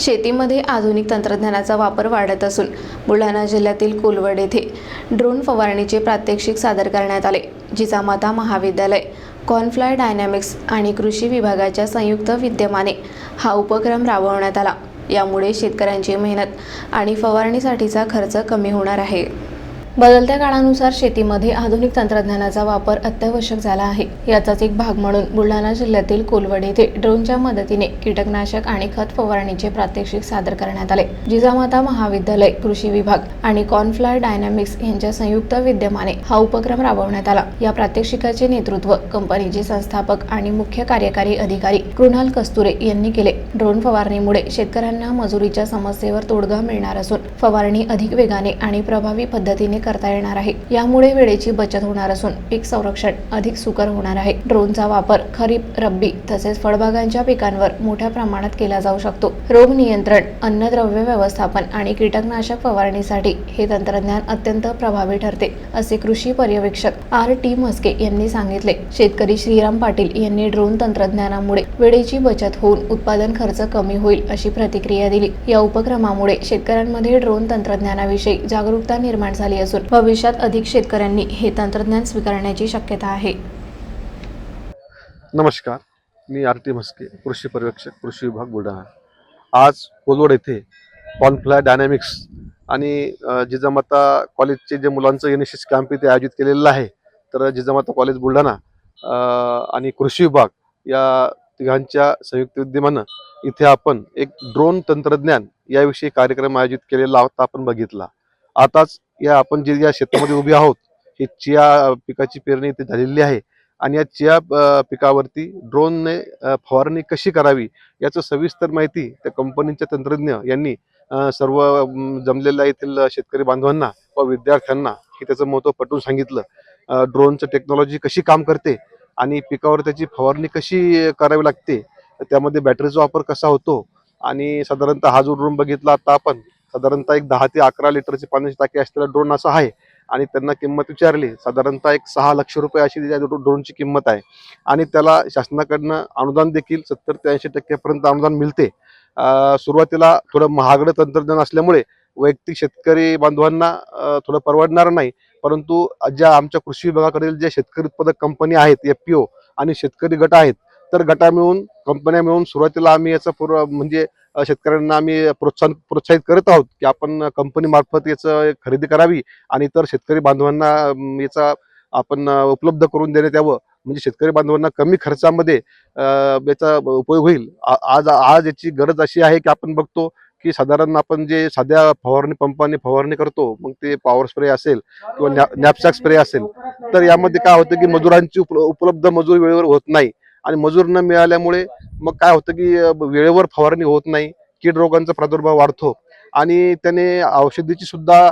शेतीमध्ये आधुनिक तंत्रज्ञानाचा वापर वाढत असून बुलढाणा जिल्ह्यातील कोलवड येथे ड्रोन फवारणीचे प्रात्यक्षिक सादर करण्यात आले जिजामाता महाविद्यालय कॉर्नफ्लाय डायनॅमिक्स आणि कृषी विभागाच्या संयुक्त विद्यमाने हा उपक्रम राबवण्यात आला. यामुळे शेतकऱ्यांची मेहनत आणि फवारणीसाठीचा खर्च कमी होणार आहे. बदलत्या काळानुसार शेतीमध्ये आधुनिक तंत्रज्ञानाचा वापर अत्यावश्यक झाला आहे. याचाच एक भाग म्हणून बुलढाणा जिल्ह्यातील कोलवड येथे ड्रोनच्या मदतीने कीटकनाशक आणि खत फवारणीचे प्रात्यक्षिक सादर करण्यात आले. जिजामाता महाविद्यालय कृषी विभाग आणि कॉर्नफ्लाय डायनॅमिक्स यांच्या संयुक्त विद्यमाने हा उपक्रम राबवण्यात आला. या प्रात्यक्षिकाचे नेतृत्व कंपनीचे संस्थापक आणि मुख्य कार्यकारी अधिकारी कृणाल कस्तुरे यांनी केले. ड्रोन फवारणीमुळे शेतकऱ्यांना मजुरीच्या समस्येवर तोडगा मिळणार असून फवारणी अधिक वेगाने आणि प्रभावी पद्धतीने करता येणार आहे. यामुळे वेळेची बचत होणार असून पीक संरक्षण अधिक सुकर होणार आहे. ड्रोनचा वापर खरीप रब्बी तसेच फळबागांच्या पिकांवर मोठ्या प्रमाणात केला जाऊ शकतो. रोग नियंत्रण अन्नद्रव्य व्यवस्थापन आणि कीटकनाशक फवारणीसाठी हे तंत्रज्ञान अत्यंत प्रभावी ठरते असे कृषी पर्यवेक्षक आर टी म्हस्के यांनी सांगितले. शेतकरी श्रीराम पाटील यांनी ड्रोन तंत्रज्ञानामुळे वेळेची बचत होऊन उत्पादन खर्च कमी होईल अशी प्रतिक्रिया दिली. या उपक्रमामुळे शेतकऱ्यांमध्ये ड्रोन तंत्रज्ञानाविषयी जागरूकता निर्माण झाली असून भविष्यात अधिक शेतकऱ्यांनी हे तंत्रज्ञान स्वीकारण्याची शक्यता आहे. नमस्कार मी आर टी म्हस्के कृषी पर्यवेक्षक कृषी विभाग बुलढाणा. आज कोलवड येथे कॉनफ्लाय डायनॅमिक्स आणि जिजामाता कॉलेजचे जे मुलांचं एन एस कॅम्प इथे आयोजित केलेलं आहे तर जिजामाता कॉलेज बुलढाणा आणि कृषी विभाग या तिघांच्या संयुक्त विद्यमानं इथे आपण एक ड्रोन तंत्रज्ञान याविषयी कार्यक्रम आयोजित केलेला होता आपण बघितला. आताच या आपण जे या शेतामध्ये उभे आहोत ही चिया पिकाची पेरणी इथे झालेली आहे. आणि या चिया पिकावरती ड्रोनने फवारणी कशी करावी याचं सविस्तर माहिती त्या कंपनीच्या तंत्रज्ञ यांनी सर्व जमलेल्या येथील शेतकरी बांधवांना व विद्यार्थ्यांना हे त्याचं महत्त्व पटवून सांगितलं. ड्रोनचं टेक्नॉलॉजी कशी काम करते आणि पिकावर त्याची फवारणी कशी करावी लागते त्यामध्ये बॅटरीचा वापर कसा होतो आणि साधारणतः हा जो ड्रोन बघितला आता आपण साधारणतः एक दहा ते अकरा लिटरची पाण्याची टाकी असलेला ड्रोन असा आहे. आणि त्यांना किंमत विचारली साधारणतः एक सहा लक्ष रुपये अशी त्या ड्रोनची किंमत आहे. आणि त्याला शासनाकडनं अनुदान देखील सत्तर ते ऐंशी टक्क्यापर्यंत अनुदान मिळते. सुरुवातीला थोडं महागडं तंत्रज्ञान असल्यामुळे वैयक्तिक शेतकरी बांधवांना थोडं परवडणार नाही. परंतु ज्या आमच्या कृषी विभागाकडील जे शेतकरी उत्पादक कंपनी आहेत एफ पी ओ आणि शेतकरी गट आहेत तर गटा मिळून कंपन्या मिळून सुरुवातीला आम्ही याचा पूर्व म्हणजे शेतकऱ्यांना आम्ही प्रोत्साहन प्रोत्साहित करत आहोत की आपण कंपनी मार्फत याचं खरेदी करावी आणि इतर शेतकरी बांधवांना याचा आपण उपलब्ध करून देण्यात यावं. म्हणजे शेतकरी बांधवांना कमी खर्चामध्ये याचा उपयोग होईल. आज आज याची गरज अशी आहे की आपण बघतो की साधारण आपण जे साध्या फवारणी पंपाने फवारणी करतो मग ते पॉवर स्प्रे असेल किंवा नॅ- नॅपसॅक स्प्रे असेल तर यामध्ये काय होतं की मजुरांची उपलब्ध मजूर वेळेवर होत नाही. आणि मजूर न मिळाल्यामुळे मग काय होतं की वेळेवर फवारणी होत नाही कीड रोगांचा प्रादुर्भाव वाढतो आणि त्याने औषधीची सुद्धा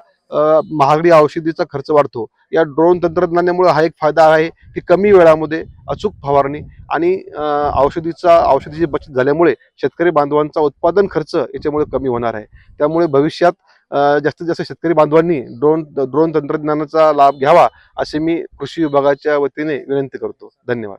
महागडी औषधीचा खर्च वाढतो. या ड्रोन तंत्रज्ञानामुळे हा एक फायदा आहे की कमी वेळामध्ये अचूक फवारणी आणि औषधीचा औषधीची बचत झाल्यामुळे शेतकरी बांधवांचा उत्पादन खर्च याच्यामुळे कमी होणार आहे. त्यामुळे भविष्यात जास्तीत जास्त शेतकरी बांधवांनी ड्रोन ड्रोन तंत्रज्ञानाचा लाभ घ्यावा असे मी कृषी विभागाच्या वतीने विनंती करतो. धन्यवाद.